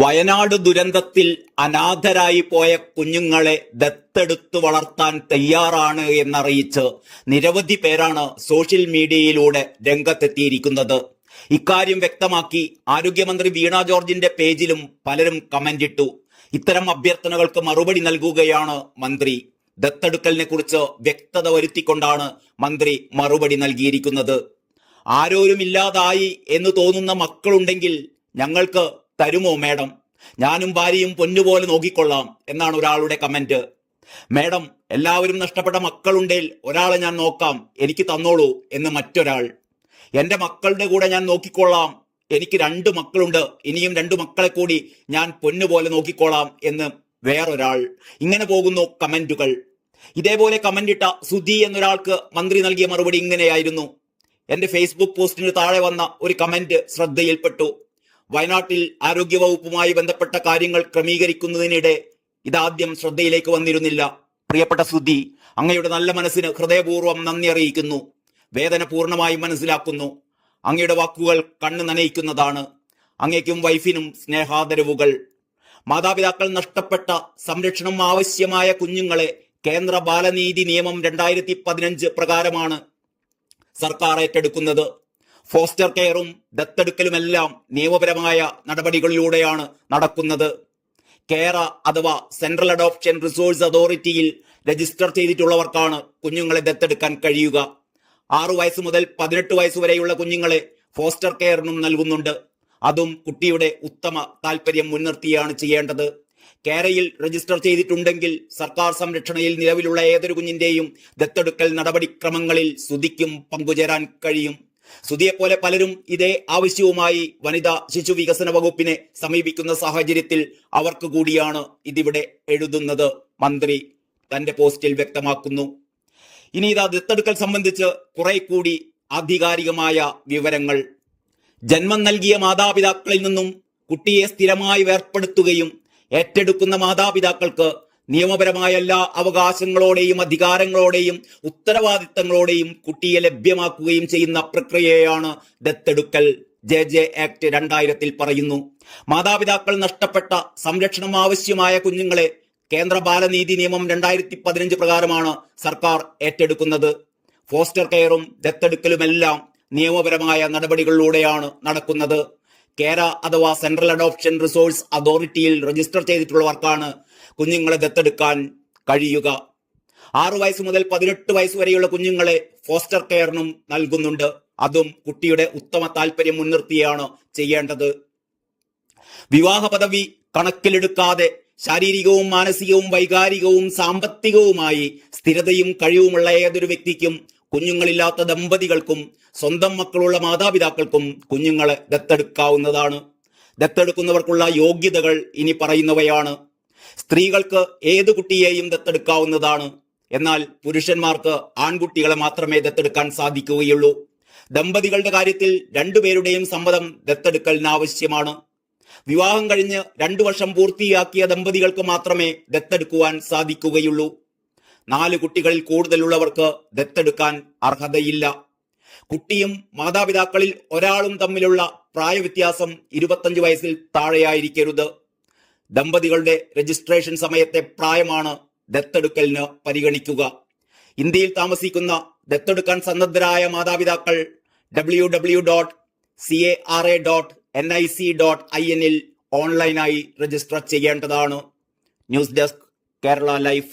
വയനാട് ദുരന്തത്തിൽ അനാഥരായി പോയ കുഞ്ഞുങ്ങളെ ദത്തെടുത്തു വളർത്താൻ തയ്യാറാണ് എന്നറിയിച്ച് നിരവധി പേരാണ് സോഷ്യൽ മീഡിയയിലൂടെ രംഗത്തെത്തിയിരിക്കുന്നത്. ഇക്കാര്യം വ്യക്തമാക്കി ആരോഗ്യമന്ത്രി വീണ ജോർജിന്റെ പേജിലും പലരും കമന്റ് ഇട്ടു. ഇത്തരം അഭ്യർത്ഥനകൾക്ക് മറുപടി നൽകുകയാണ് മന്ത്രി. ദത്തെടുക്കലിനെ കുറിച്ച് വ്യക്തത വരുത്തിക്കൊണ്ടാണ് മന്ത്രി മറുപടി നൽകിയിരിക്കുന്നത്. ആരോരുമില്ലാതായി എന്ന് തോന്നുന്ന മക്കളുണ്ടെങ്കിൽ ഞങ്ങൾക്ക് തരുമോ മേഡം? ഞാനും ഭാര്യയും പൊന്നുപോലെ നോക്കിക്കൊള്ളാം എന്നാണ് ഒരാളുടെ കമന്റ്. മേഡം എല്ലാവരും നഷ്ടപ്പെട്ട മക്കളുണ്ടെങ്കിൽ ഒരാളെ ഞാൻ നോക്കാം എനിക്ക് തന്നോളൂ എന്ന് മറ്റൊരാൾ. എന്റെ മക്കളുടെ കൂടെ ഞാൻ നോക്കിക്കൊള്ളാം എനിക്ക് രണ്ട് മക്കളുണ്ട് ഇനിയും രണ്ട് മക്കളെ കൂടി ഞാൻ പൊന്നുപോലെ നോക്കിക്കോളാം എന്ന് വേറൊരാൾ. ഇങ്ങനെ പോകുന്നു കമന്റുകൾ. ഇതേപോലെ കമന്റ് ഇട്ട സുധി എന്നൊരാൾക്ക് മന്ത്രി നൽകിയ മറുപടി ഇങ്ങനെയായിരുന്നു. എന്റെ ഫേസ്ബുക്ക് പോസ്റ്റിന് താഴെ വന്ന ഒരു കമന്റ് ശ്രദ്ധയിൽപ്പെട്ടു. വയനാട്ടിൽ ആരോഗ്യവകുപ്പുമായി ബന്ധപ്പെട്ട കാര്യങ്ങൾ ക്രമീകരിക്കുന്നതിനിടെ ഇതാദ്യം ശ്രദ്ധയിലേക്ക് വന്നിരുന്നില്ല. പ്രിയപ്പെട്ട സുധി അങ്ങയുടെ നല്ല മനസ്സിന് ഹൃദയപൂർവം നന്ദി അറിയിക്കുന്നു. വേദന പൂർണമായി മനസ്സിലാക്കുന്നു. അങ്ങയുടെ വാക്കുകൾ കണ്ണു നനയിക്കുന്നതാണ്. അങ്ങയ്ക്കും വൈഫിനും സ്നേഹാദരവുകൾ. മാതാപിതാക്കൾ നഷ്ടപ്പെട്ട സംരക്ഷണം ആവശ്യമായ കുഞ്ഞുങ്ങളെ കേന്ദ്ര ബാലനീതി നിയമം രണ്ടായിരത്തി പതിനഞ്ച് പ്രകാരമാണ് സർക്കാർ ഏറ്റെടുക്കുന്നത്. ഫോസ്റ്റർ കെയറും ദത്തെടുക്കലുമെല്ലാം നിയമപരമായ നടപടികളിലൂടെയാണ് നടക്കുന്നത്. കേര അഥവാ സെൻട്രൽ അഡോപ്ഷൻ റിസോഴ്സ് അതോറിറ്റിയിൽ രജിസ്റ്റർ ചെയ്തിട്ടുള്ളവർക്കാണ് കുഞ്ഞുങ്ങളെ ദത്തെടുക്കാൻ കഴിയുക. ആറു വയസ്സ് മുതൽ പതിനെട്ട് വയസ്സ് വരെയുള്ള കുഞ്ഞുങ്ങളെ ഫോസ്റ്റർ കെയറിനും നൽകുന്നുണ്ട്. അതും കുട്ടിയുടെ ഉത്തമ താല്പര്യം മുൻനിർത്തിയാണ് ചെയ്യേണ്ടത്. കേരയിൽ രജിസ്റ്റർ ചെയ്തിട്ടുണ്ടെങ്കിൽ സർക്കാർ സംരക്ഷണയിൽ നിലവിലുള്ള ഏതൊരു കുഞ്ഞിന്റെയും ദത്തെടുക്കൽ നടപടിക്രമങ്ങളിൽ ശ്രുതിക്കും പങ്കുചേരാൻ കഴിയും. സുതിയെപ്പോലെ പലരും ഇതേ ആവശ്യവുമായി വനിതാ ശിശു വികസന വകുപ്പിനെ സമീപിക്കുന്ന സാഹചര്യത്തിൽ അവർക്ക് കൂടിയാണ് ഇതിവിടെ എഴുതുന്നത്. മന്ത്രി തന്റെ പോസ്റ്റിൽ വ്യക്തമാക്കുന്നു. ഇനി ഇതാ ദത്തെടുക്കൽ സംബന്ധിച്ച് കുറെ കൂടി ആധികാരികമായ വിവരങ്ങൾ. ജന്മം നൽകിയ മാതാപിതാക്കളിൽ നിന്നും കുട്ടിയെ സ്ഥിരമായി വേർപ്പെടുത്തുകയും ഏറ്റെടുക്കുന്ന മാതാപിതാക്കൾക്ക് നിയമപരമായ എല്ലാ അവകാശങ്ങളോടെയും അധികാരങ്ങളോടെയും ഉത്തരവാദിത്തങ്ങളോടെയും കുട്ടിയെ ലഭ്യമാക്കുകയും ചെയ്യുന്ന പ്രക്രിയയാണ് ദത്തെടുക്കൽ. ജെ ജെ ആക്ട് രണ്ടായിരത്തിൽ പറയുന്നു മാതാപിതാക്കൾ നഷ്ടപ്പെട്ട സംരക്ഷണം ആവശ്യമായ കുഞ്ഞുങ്ങളെ കേന്ദ്ര ബാലനീതി നിയമം രണ്ടായിരത്തി പതിനഞ്ച് പ്രകാരമാണ് സർക്കാർ ഏറ്റെടുക്കുന്നത്. ഫോസ്റ്റർ കെയറും ദത്തെടുക്കലുമെല്ലാം നിയമപരമായ നടപടികളിലൂടെയാണ് നടക്കുന്നത്. കേര അഥവാ സെൻട്രൽ അഡോപ്ഷൻ റിസോഴ്സ് അതോറിറ്റിയിൽ രജിസ്റ്റർ ചെയ്തിട്ടുള്ളവർക്കാണ് കുഞ്ഞുങ്ങളെ ദത്തെടുക്കാൻ കഴിയുക. ആറു വയസ്സ് മുതൽ പതിനെട്ട് വയസ്സ് വരെയുള്ള കുഞ്ഞുങ്ങളെ ഫോസ്റ്റർ കെയറിനും നൽകുന്നുണ്ട്. അതും കുട്ടിയുടെ ഉത്തമ താല്പര്യം മുൻനിർത്തിയാണ് ചെയ്യേണ്ടത്. വിവാഹ പദവി കണക്കിലെടുക്കാതെ ശാരീരികവും മാനസികവും വൈകാരികവും സാമ്പത്തികവുമായി സ്ഥിരതയും കഴിവുമുള്ള ഏതൊരു വ്യക്തിക്കും കുഞ്ഞുങ്ങളില്ലാത്ത ദമ്പതികൾക്കും സ്വന്തം മക്കളുള്ള മാതാപിതാക്കൾക്കും കുഞ്ഞുങ്ങളെ ദത്തെടുക്കാവുന്നതാണ്. ദത്തെടുക്കുന്നവർക്കുള്ള യോഗ്യതകൾ ഇനി പറയുന്നവയാണ്. സ്ത്രീകൾക്ക് ഏത് കുട്ടിയെയും ദത്തെടുക്കാവുന്നതാണ്. എന്നാൽ പുരുഷന്മാർക്ക് ആൺകുട്ടികളെ മാത്രമേ ദത്തെടുക്കാൻ സാധിക്കുകയുള്ളൂ. ദമ്പതികളുടെ കാര്യത്തിൽ രണ്ടുപേരുടെയും സമ്മതം ദത്തെടുക്കലിന് ആവശ്യമാണ്. വിവാഹം കഴിഞ്ഞ് രണ്ടു വർഷം പൂർത്തിയാക്കിയ ദമ്പതികൾക്ക് മാത്രമേ ദത്തെടുക്കുവാൻ സാധിക്കുകയുള്ളൂ. നാല് കുട്ടികളിൽ കൂടുതലുള്ളവർക്ക് ദത്തെടുക്കാൻ അർഹതയില്ല. കുട്ടിയും മാതാപിതാക്കളിൽ ഒരാളും തമ്മിലുള്ള പ്രായവ്യത്യാസം ഇരുപത്തഞ്ച് വയസ്സിൽ താഴെയായിരിക്കരുത്. ദമ്പതികളുടെ രജിസ്ട്രേഷൻ സമയത്തെ പ്രായമാണ് ദത്തെടുക്കലിന് പരിഗണിക്കുക. ഇന്ത്യയിൽ താമസിക്കുന്ന ദത്തെടുക്കാൻ സന്നദ്ധരായ മാതാപിതാക്കൾ W W dot C A R A dot N I C dot I എന്നിൽ ഓൺലൈനായി രജിസ്റ്റർ ചെയ്യേണ്ടതാണ്. News desk Kerala life.